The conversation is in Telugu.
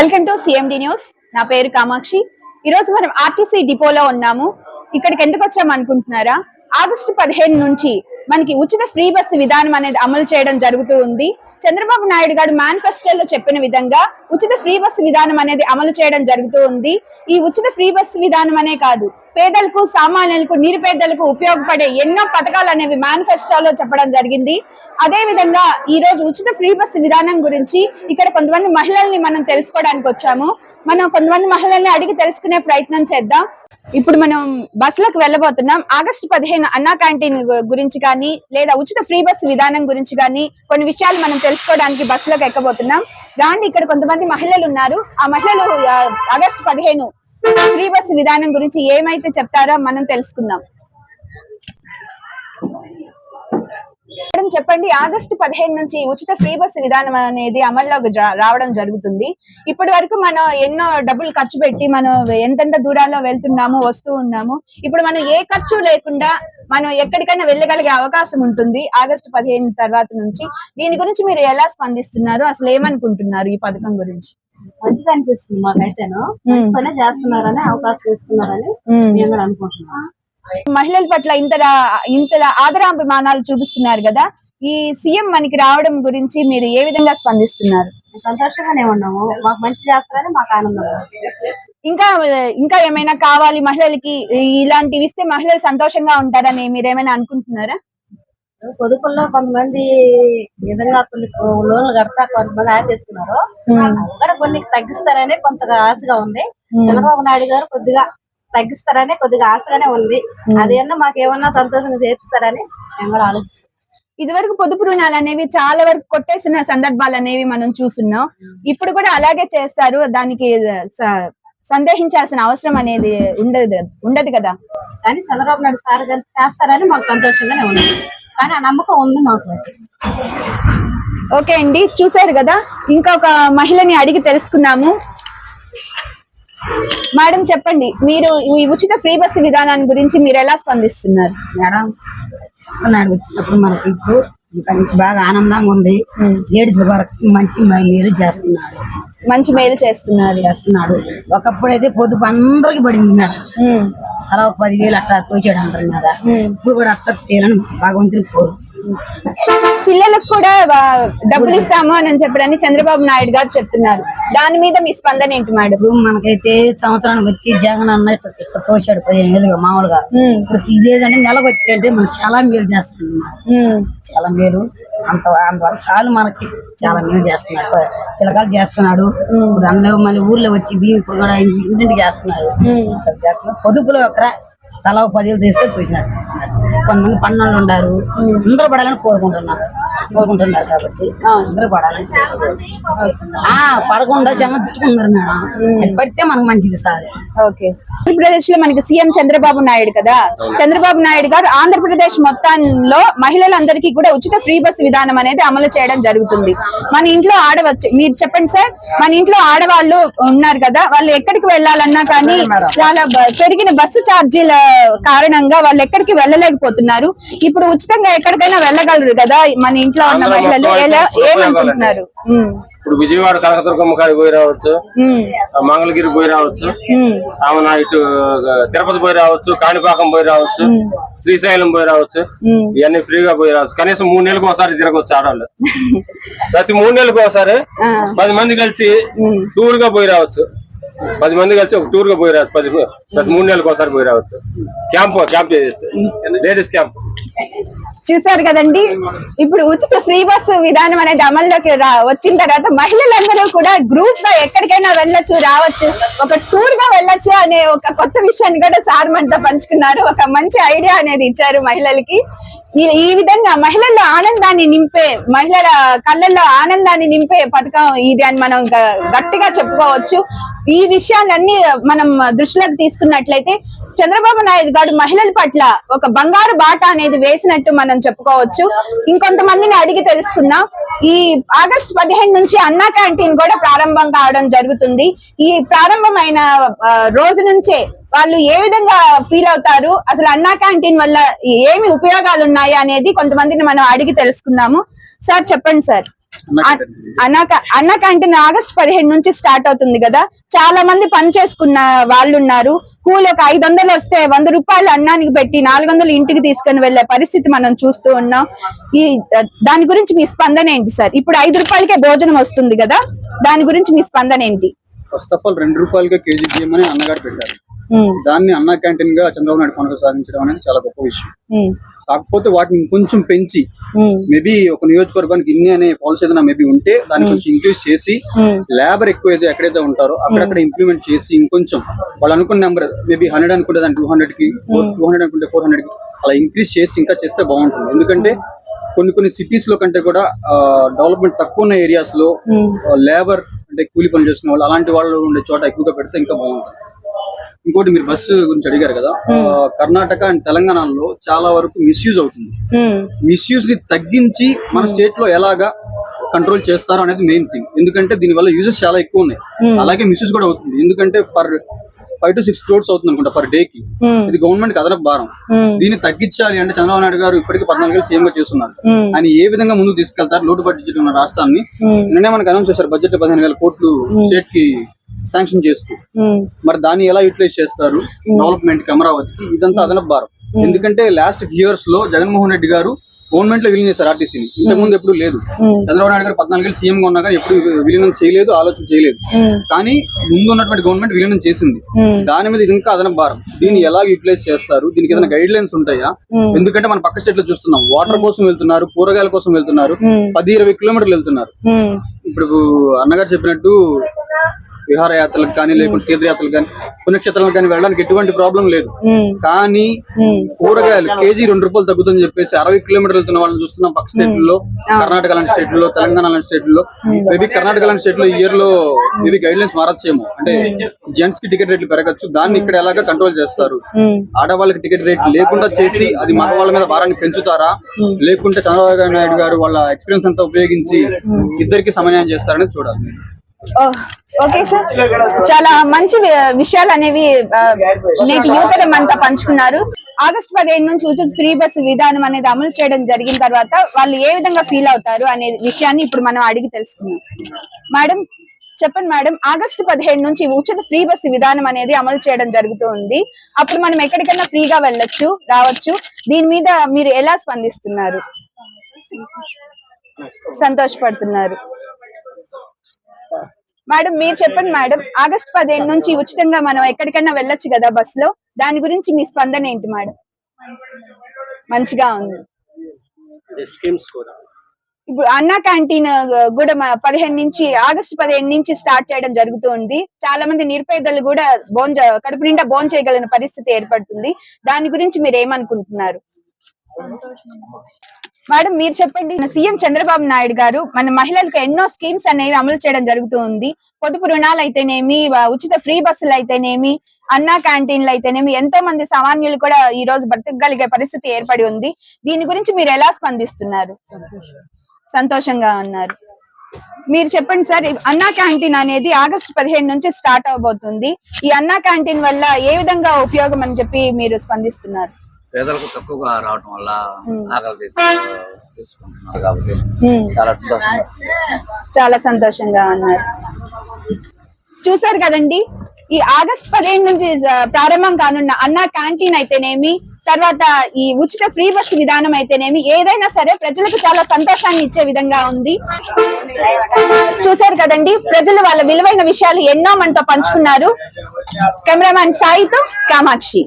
వెల్కమ్ టు సిఎండి న్యూస్ నా పేరు కామాక్షి. ఈరోజు మనం ఆర్టీసీ డిపోలో ఉన్నాము. ఇక్కడికి ఎందుకు వచ్చాము అనుకుంటున్నారా? ఆగస్టు పదిహేను నుంచి మనకి ఉచిత ఫ్రీ బస్సు విధానం అనేది అమలు చేయడం జరుగుతూ ఉంది. చంద్రబాబు నాయుడు గారు మేనిఫెస్టోలో చెప్పిన విధంగా ఉచిత ఫ్రీ బస్సు విధానం అనేది అమలు చేయడం జరుగుతూ ఉంది. ఈ ఉచిత ఫ్రీ బస్సు విధానం అనే కాదు పేదలకు సామాన్యులకు నిరుపేదలకు ఉపయోగపడే ఎన్నో పథకాలు అనేవి మేనిఫెస్టోలో చెప్పడం జరిగింది. అదే విధంగా ఈ రోజు ఉచిత ఫ్రీ బస్సు విధానం గురించి ఇక్కడ కొంతమంది మహిళల్ని మనం తెలుసుకోవడానికి వచ్చాము. మనం కొంతమంది మహిళల్ని అడిగి తెలుసుకునే ప్రయత్నం చేద్దాం. ఇప్పుడు మనం బస్సులకు వెళ్ళబోతున్నాం. ఆగస్టు పదిహేను అన్నా క్యాంటీన్ గురించి కానీ లేదా ఉచిత ఫ్రీ బస్సు విధానం గురించి కానీ కొన్ని విషయాలు మనం తెలుసుకోవడానికి బస్సులకు ఎక్కబోతున్నాం. రాండి ఇక్కడ కొంతమంది మహిళలు ఉన్నారు. ఆ మహిళలు ఆగస్టు పదిహేను ఫ్రీ బస్సు విధానం గురించి ఏమైతే చెప్తారో మనం తెలుసుకుందాం. మేడం చెప్పండి ఆగస్టు పదిహేను నుంచి ఉచిత ఫ్రీ బస్సు విధానం అనేది అమల్లోకి రావడం జరుగుతుంది. ఇప్పటి వరకు మనం ఎన్నో డబ్బులు ఖర్చు పెట్టి మనం ఎంతెంత దూరాల్లో వెళ్తున్నాము వస్తూ ఉన్నాము. ఇప్పుడు మనం ఏ ఖర్చు లేకుండా మనం ఎక్కడికైనా వెళ్ళగలిగే అవకాశం ఉంటుంది ఆగస్టు పదిహేను తర్వాత నుంచి. దీని గురించి మీరు ఎలా స్పందిస్తున్నారు? అసలు ఏమనుకుంటున్నారు ఈ పథకం గురించి? మంచిగా అనిపిస్తుంది మాకైతేను. మంచి పనే చేస్తున్నారని అవకాశం ఇస్తున్నారని మ్మ్. మేము కూడా అనుకుంటున్నాం మహిళల పట్ల ఇంతలా ఇంతలా ఆదరాభిమానాలు చూపిస్తున్నారు కదా. ఈ సీఎం మనకి రావడం గురించి మీరు ఏ విధంగా స్పందిస్తున్నారు? సంతోషంగానే ఉన్నాము. మాకు మంచి చేస్తారని మాకు ఆనందం. ఇంకా ఇంకా ఏమైనా కావాలి మహిళలకి? ఇలాంటివి ఇస్తే మహిళలు సంతోషంగా ఉంటారని మీరు ఏమైనా అనుకుంటున్నారా? పొదుపుల్లో కొంతమంది విధంగా కొన్ని లోన్లు కడతా కొంతమంది ఆశిస్తున్నారు. అక్కడ కొన్ని తగ్గిస్తారని కొంతగా ఆశగా ఉంది. చంద్రబాబు నాయుడు గారు కొద్దిగా తగ్గిస్తారని కొద్దిగా ఆశగానే ఉంది. అదేమన్నా మాకు ఏమన్నా సంతోషంగా చేపిస్తారని మేము కూడా ఆలోచిస్తాం ఇదివరకు పొదుపు రుణాలు అనేవి చాలా వరకు కొట్టేసిన సందర్భాలు అనేవి మనం చూస్తున్నాం. ఇప్పుడు కూడా అలాగే చేస్తారు. దానికి సందేహించాల్సిన అవసరం అనేది ఉండదు ఉండదు కదా? కానీ చంద్రబాబు నాయుడు సార్ గారు చేస్తారని మాకు సంతోషంగానే ఉంది. కానీ ఆ నమ్మకం ఉంది మాకు. ఓకే అండి చూసారు కదా? ఇంకొక మహిళని అడిగి తెలుసుకుందాము. మేడం చెప్పండి మీరు ఈ ఉచిత ఫ్రీ బస్సు విధానాన్ని గురించి మీరు ఎలా స్పందిస్తున్నారు? మేడం నాడు వచ్చినప్పుడు మనకి ఇప్పుడు ఇంకా బాగా ఆనందంగా ఉంది. లేడీస్ వరకు మంచి మీరు చేస్తున్నాడు మంచి మేలు చేస్తున్నారు. చేస్తున్నాడు ఒకప్పుడు అయితే పొదుపు అందరికి పడింది మేడం. అలా ఒక పదివేలు అట్లా తోచాడు అంటారు మీద. ఇప్పుడు కూడా అట్లా చేయాలని భగవంతుని కోరు పిల్లలకు కూడా డబ్బులు ఇస్తాము అని చెప్పడని చంద్రబాబు నాయుడు గారు చెప్తున్నారు. దాని మీద మీ స్పందన ఏంటి మేడం? మనకైతే సంవత్సరానికి వచ్చి జగన్ అన్న తోచాడు పదిహేను వేలుగా మామూలుగా. ఇప్పుడు ఇదేదంటే నెలకు వచ్చి అంటే మనం చాలా మేలు చేస్తున్నాం చాలా మేలు. అంత అంతవరకు చాలు మనకి చాలా మేలు చేస్తున్నాడు. పిల్లకాయలు చేస్తున్నాడు. ఇప్పుడు అందులో మళ్ళీ ఊర్లో వచ్చి బియ్యం ఇప్పుడు కూడా ఇంటింటికి చేస్తున్నారు చేస్తున్నారు పొదుపులో ఒకర తల పదివేలు తీస్తే చూసినట్టు కొంతమంది పన్నోళ్ళు ఉండారు అందరూ పడాలని కోరుకుంటున్నారు. కోరుకుంటున్నారు కాబట్టి. అందరూ పడాలని ఆ పడకుండా చెమ్మ తిట్టుకున్నారు మేడం. అది పడితే మనకు మంచిది సార్. ఓకే. ఆంధ్రప్రదేశ్లో మనకి సీఎం చంద్రబాబు నాయుడు కదా? చంద్రబాబు నాయుడు గారు ఆంధ్రప్రదేశ్ మొత్తంలో మహిళలందరికీ కూడా ఉచిత ఫ్రీ బస్ విధానం అనేది అమలు చేయడం జరుగుతుంది. మన ఇంట్లో ఆడవచ్చు. మీరు చెప్పండి సార్. మన ఇంట్లో ఆడవాళ్ళు ఉన్నారు కదా వాళ్ళు ఎక్కడికి వెళ్ళాలన్నా కానీ చాలా పెరిగిన బస్సు ఛార్జీల కారణంగా వాళ్ళు ఎక్కడికి వెళ్ళలేకపోతున్నారు. ఇప్పుడు ఉచితంగా ఎక్కడికైనా వెళ్ళగలరు కదా మన ఇంట్లో ఉన్న అందరూ మహిళలు ఎలా ఏమనుకుంటున్నారు ఇప్పుడు విజయవాడ కనకదుర్గమ్మ కాడికి పోయి రావచ్చు. మంగళగిరి పోయి రావచ్చు. ఆమె ఇటు తిరుపతి పోయి రావచ్చు. కాణిపాకం పోయి రావచ్చు. శ్రీశైలం పోయి రావచ్చు. ఇవన్నీ ఫ్రీగా పోయి రావచ్చు. కనీసం మూడు నెలలకు ఒకసారి తిరగవచ్చు ఆడవాళ్ళు ప్రతి మూడు నెలలకు ఒకసారి పది మంది కలిసి టూర్గా పోయి రావచ్చు. పది మంది కలిసి ఒక టూర్గా పోయి రావచ్చు. పది ప్రతి మూడు నెలలకు ఒకసారి పోయి రావచ్చు. క్యాంప్ క్యాంప్ చేయొచ్చు. Ladies camp. చూసారు కదండి. ఇప్పుడు ఉచిత ఫ్రీ బస్సు విధానం అనేది అమల్లోకి రా- వచ్చిన తర్వాత మహిళలందరూ కూడా గ్రూప్గా ఎక్కడికైనా వెళ్ళొచ్చు రావచ్చు. ఒక టూర్గా వెళ్ళొచ్చు అనే ఒక కొత్త విషయాన్ని కూడా సార్ మనతో పంచుకున్నారు. ఒక మంచి ఐడియా అనేది ఇచ్చారు మహిళలకి. ఈ- విధంగా మహిళల్లో ఆనందాన్ని నింపే మహిళల కళ్ళల్లో ఆనందాన్ని నింపే పథకం ఇది అని మనం గట్టిగా చెప్పుకోవచ్చు. ఈ విషయాలన్నీ మనం దృష్టిలోకి తీసుకున్నట్లయితే చంద్రబాబు నాయుడు గారు మహిళల పట్ల ఒక బంగారు బాట అనేది వేసినట్టు మనం చెప్పుకోవచ్చు. ఇంకొంతమందిని అడిగి తెలుసుకుందాం. ఈ ఆగస్టు పదిహేను నుంచి అన్నా క్యాంటీన్ కూడా ప్రారంభం కావడం జరుగుతుంది. ఈ ప్రారంభమైన రోజు నుంచే వాళ్ళు ఏ విధంగా ఫీల్ అవుతారు? అసలు అన్నా క్యాంటీన్ వల్ల ఏమి ఉపయోగాలు ఉన్నాయి అనేది కొంతమందిని మనం అడిగి తెలుసుకుందాము. సార్ చెప్పండి సార్. అన్నా అన్నా క్యాంటీన్ ఆగస్ట్ పదిహేడు నుంచి స్టార్ట్ అవుతుంది కదా. చాలా మంది పని చేసుకున్న వాళ్ళు ఉన్నారు కూలి ఒక ఐదు వందలు వస్తే వంద రూపాయలు అన్నానికి పెట్టి నాలుగు వందలు ఇంటికి తీసుకొని వెళ్ళే పరిస్థితి మనం చూస్తూ ఉన్నాం. ఈ దాని గురించి మీ స్పందన ఏంటి సార్? ఇప్పుడు ఐదు రూపాయలకే భోజనం వస్తుంది కదా దాని గురించి మీ స్పందన ఏంటి? ఫస్ట్ ఆఫ్ ఆల్ రెండు రూపాయలుగా కేజీ బియ్యం అని అన్నగారు పెట్టారు. దాన్ని అన్నా క్యాంటీన్గా చంద్రబాబు నాయుడు కొనసాగించడం అనేది చాలా గొప్ప విషయం. కాకపోతే వాటిని కొంచెం పెంచి మేబీ ఒక నియోజకవర్గానికి ఇన్ని అనే పాలసీ ఏదైనా మేబీ ఉంటే దాన్ని కొంచెం ఇంక్రీజ్ చేసి లేబర్ ఎక్కువ అయితే ఎక్కడైతే ఉంటారో అక్కడక్కడ ఇంప్లిమెంట్ చేసి ఇంకొంచెం వాళ్ళు అనుకున్న నెంబర్ మేబీ హండ్రెడ్ అనుకుంటే దాన్ని టూ హండ్రెడ్కి టూ హండ్రెడ్ అనుకుంటే ఫోర్ హండ్రెడ్కి అలా ఇంక్రీజ్ చేసి ఇంకా చేస్తే బాగుంటుంది. ఎందుకంటే కొన్ని కొన్ని సిటీస్లో కంటే కూడా డెవలప్మెంట్ తక్కువ ఉన్న ఏరియాస్లో లేబర్ అంటే కూలి పని చేసుకునే వాళ్ళు అలాంటి వాళ్ళు ఉండే చోట ఎక్కువగా పెడితే ఇంకా బాగుంటుంది. ఇంకోటి మీరు బస్సు గురించి అడిగారు కదా కర్ణాటక అండ్ తెలంగాణలో చాలా వరకు మిస్యూజ్ అవుతుంది. మిస్యూజ్ని తగ్గించి మన స్టేట్లో ఎలాగా కంట్రోల్ చేస్తారు అనేది మెయిన్ థింగ్ ఎందుకంటే దీని వల్ల యూజెస్ చాలా ఎక్కువ ఉన్నాయి. అలాగే మిస్యూజ్ కూడా అవుతుంది. ఎందుకంటే per five to six crores అవుతుంది అనుకుంటా పర్ డే కి. ఇది గవర్నమెంట్కి అదనపు భారం. దీన్ని తగ్గించాలి అంటే చంద్రబాబు నాయుడు గారు ఇప్పటికీ పద్నాలుగు సీఎం గా చేస్తున్నారు. ఆయన ఏ విధంగా ముందుకు తీసుకెళ్తారు? లోటు బడ్జెట్ ఉన్న రాష్ట్రాన్ని నిన్నే మనకు అనౌన్స్ చేశారు బడ్జెట్ పదిహేను వేల కోట్లు స్టేట్కి శాంక్షన్ చేస్తూ. మరి దాన్ని ఎలా యూటిలైజ్ చేస్తారు? డెవలప్మెంట్కి అమరావతికి. ఇదంతా అదనపు భారం. ఎందుకంటే లాస్ట్ ఇయర్స్లో జగన్మోహన్ రెడ్డి గారు గవర్నమెంట్లో విలీనం చేశారు ఆర్టీసీని ఇంతకుముందు ఎప్పుడు లేదు. చంద్రబాబు నాయుడు గారు పద్నాలుగు సీఎం గా ఉన్నా కానీ ఎప్పుడు విలీనం చేయలేదు ఆలోచన చేయలేదు. కానీ ముందు ఉన్నటువంటి గవర్నమెంట్ విలీనం చేసింది. దాని మీద ఇది ఇంకా అదనపు భారం. దీన్ని ఎలా యూటిలైజ్ చేస్తారు? దీనికి ఏదైనా గైడ్ లైన్స్ ఉంటాయా ఎందుకంటే మన పక్క స్టేట్లో చూస్తున్నాం. వాటర్ కోసం వెళ్తున్నారు కూరగాయల కోసం వెళ్తున్నారు పది ఇరవై కిలోమీటర్లు వెళ్తున్నారు. ఇప్పుడు అన్నగారు చెప్పినట్టు విహారయాత్రలకు కానీ లేకుంటే తీర్థయాత్రలకు కానీ పుణ్యక్షేత్రాలకు కానీ వెళ్ళడానికి ఎటువంటి ప్రాబ్లం లేదు. కానీ కూరగాయలు కేజీ రెండు రూపాయలు తగ్గుతుందని చెప్పేసి అరవై కిలోమీటర్లు వెళ్తున్న వాళ్ళని చూస్తున్నాం పక్క స్టేట్లలో కర్ణాటక లాంటి స్టేట్లలో తెలంగాణ లాంటి స్టేట్లలో. మేబీ కర్ణాటక లాంటి స్టేట్లో ఈ ఇయర్లో మేబీ గైడ్ లైన్స్ మారచ్చేమో. అంటే జెంట్స్కి టికెట్ రేట్లు పెరగచ్చు దాన్ని ఇక్కడ ఎలాగా కంట్రోల్ చేస్తారు. ఆడవాళ్ళకి టికెట్ రేట్ లేకుండా చేసి అది మగవాళ్ళ మీద భారాన్ని పెంచుతారా? లేకుంటే చంద్రబాబు నాయుడు గారు వాళ్ళ ఎక్స్పీరియన్స్ అంతా ఉపయోగించి ఇద్దరికి సమన్వయం చేస్తారనేది చూడాలి. Okay sir. చాలా మంచి విషయాలు అనేవి నేటి యువతరం అంతా పంచుకున్నారు. ఆగస్టు పదిహేను నుంచి ఉచిత ఫ్రీ బస్సు విధానం అనేది అమలు చేయడం జరిగిన తర్వాత వాళ్ళు ఏ విధంగా ఫీల్ అవుతారు అనే విషయాన్ని ఇప్పుడు మనం అడిగి తెలుసుకున్నాం మేడం చెప్పండి మేడం. ఆగస్టు పదిహేడు నుంచి ఉచిత ఫ్రీ బస్సు విధానం అనేది అమలు చేయడం జరుగుతూ ఉంది. అప్పుడు మనం ఎక్కడికైనా ఫ్రీగా వెళ్ళొచ్చు రావచ్చు. దీని మీద మీరు ఎలా స్పందిస్తున్నారు? సంతోషపడుతున్నారు. మేడం మీరు చెప్పండి మేడం. ఆగస్ట్ పదిహేను నుంచి ఉచితంగా మనం ఎక్కడికైనా వెళ్ళొచ్చు కదా బస్లో దాని గురించి మీ స్పందన ఏంటి మేడం? మంచిగా ఉంది. స్కీమ్స్ కూడా. ఇప్పుడు అన్నా క్యాంటీన్ కూడా పదిహేను నుంచి ఆగస్టు పదిహేను నుంచి స్టార్ట్ చేయడం జరుగుతూ ఉంది. చాలా మంది నిరుపేదలు కూడా భోంజ కడుపు నిండా భోజనం చేయగలిగిన పరిస్థితి ఏర్పడుతుంది. దాని గురించి మీరు ఏమనుకుంటున్నారు? మేడం మీరు చెప్పండి. సీఎం చంద్రబాబు నాయుడు గారు మన మహిళలకు ఎన్నో స్కీమ్స్ అనేవి అమలు చేయడం జరుగుతూ ఉంది పొదుపు రుణాలు అయితేనేమి ఉచిత ఫ్రీ బస్సులు అయితేనేమి అన్నా క్యాంటీన్లు అయితేనేమి ఎంతో మంది సామాన్యులు కూడా ఈ రోజు బ్రతకగలిగే పరిస్థితి ఏర్పడి ఉంది. దీని గురించి మీరు ఎలా స్పందిస్తున్నారు? సంతోషంగా ఉన్నారు. మీరు చెప్పండి సార్ అన్నా క్యాంటీన్ అనేది ఆగస్టు పదిహేను నుంచి స్టార్ట్ అవబోతుంది. ఈ అన్నా క్యాంటీన్ వల్ల ఏ విధంగా ఉపయోగం అని చెప్పి మీరు స్పందిస్తున్నారు? పేదలకు తక్కువగా రావడం వల్ల ఆకలి తీసుకుంటున్నారు కాబట్టి. చాలా సంతోషంగా చాలా సంతోషంగా ఉన్నారు చూసారు కదండి ఈ ఆగస్ట్ పదిహేను నుంచి ప్రారంభం కానున్న అన్నా క్యాంటీన్ అయితేనేమి తర్వాత ఈ ఉచిత ఫ్రీ బస్ విధానం అయితేనేమి ఏదైనా సరే ప్రజలకు చాలా సంతోషాన్ని ఇచ్చే విధంగా ఉంది. చూసారు కదండి ప్రజలు వాళ్ళ విలువైన విషయాలు ఎన్నో మనతో పంచుకున్నారు. కెమెరామ్యాన్ సాయితో కామాక్షి.